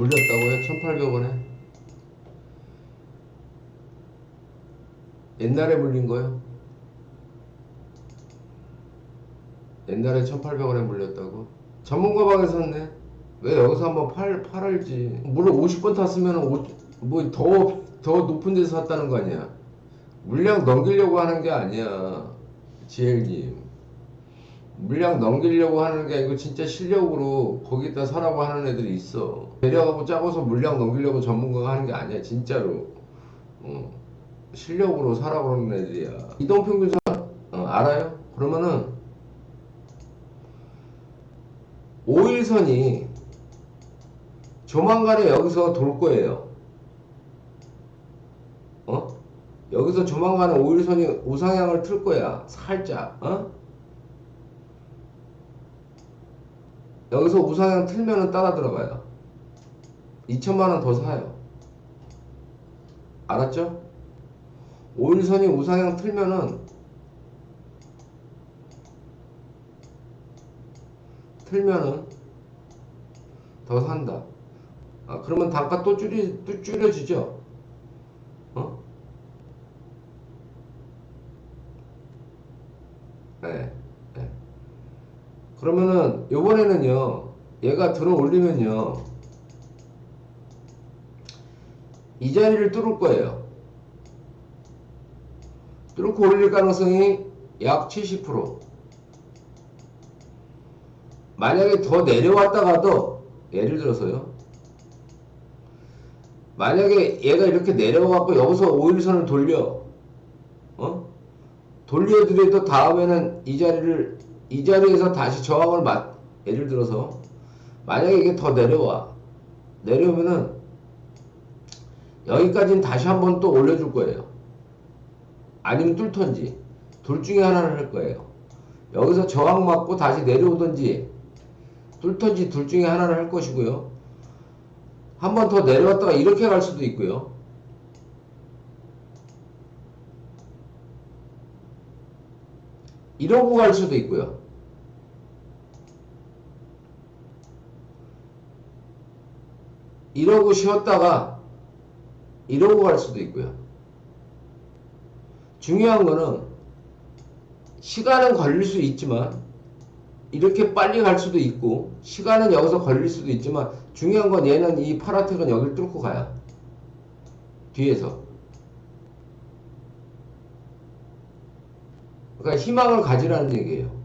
물렸다고요? 1800원에? 옛날에 물린 거요? 옛날에 1800원에 물렸다고? 전문가 방에 샀네? 왜 여기서 한번 팔, 팔을지 물론 50번 탔으면 뭐 더 더 높은 데서 샀다는 거 아니야 물량 넘기려고 하는 게 아니야 지엘님 물량 넘기려고 하는 게 아니고 진짜 실력으로 거기다 사라고 하는 애들이 있어 내려가고 짜고서 물량 넘기려고 전문가가 하는 게 아니야 진짜로 어. 실력으로 사라고 하는 애들이야 이동평균선 어, 알아요? 그러면은 5일선이 조만간에 여기서 돌 거예요 어? 여기서 조만간에 5일선이 우상향을 틀 거야 살짝 어? 여기서 우상향 틀면은 따라 들어가요 2천만원 더 사요 알았죠? 5일선이 우상향 틀면은 틀면은 더 산다 아 그러면 단가 또 줄이 또 줄여지죠 어? 네, 네. 그러면은 요번에는요 얘가 들어 올리면요 이 자리를 뚫을 거예요. 뚫고 올릴 가능성이 약 70% 만약에 더 내려왔다가도 예를 들어서요. 만약에 얘가 이렇게 내려와갖고 여기서 5일선을 돌려 어? 돌려드려도 다음에는 이 자리를 이 자리에서 다시 저항을 맞 예를 들어서 만약에 이게 더 내려와 내려오면은 여기까지는 다시 한번 또 올려줄 거예요. 아니면 뚫던지. 둘 중에 하나를 할 거예요. 여기서 저항 맞고 다시 내려오던지 뚫던지 둘 중에 하나를 할 것이고요. 한 번 더 내려왔다가 이렇게 갈 수도 있고요. 이러고 갈 수도 있고요 이러고 쉬었다가 이러고 갈 수도 있고요. 중요한 거는 시간은 걸릴 수 있지만 이렇게 빨리 갈 수도 있고 시간은 여기서 걸릴 수도 있지만 중요한 건 얘는 이 파라텍은 여기를 뚫고 가야 뒤에서. 그러니까 희망을 가지라는 얘기예요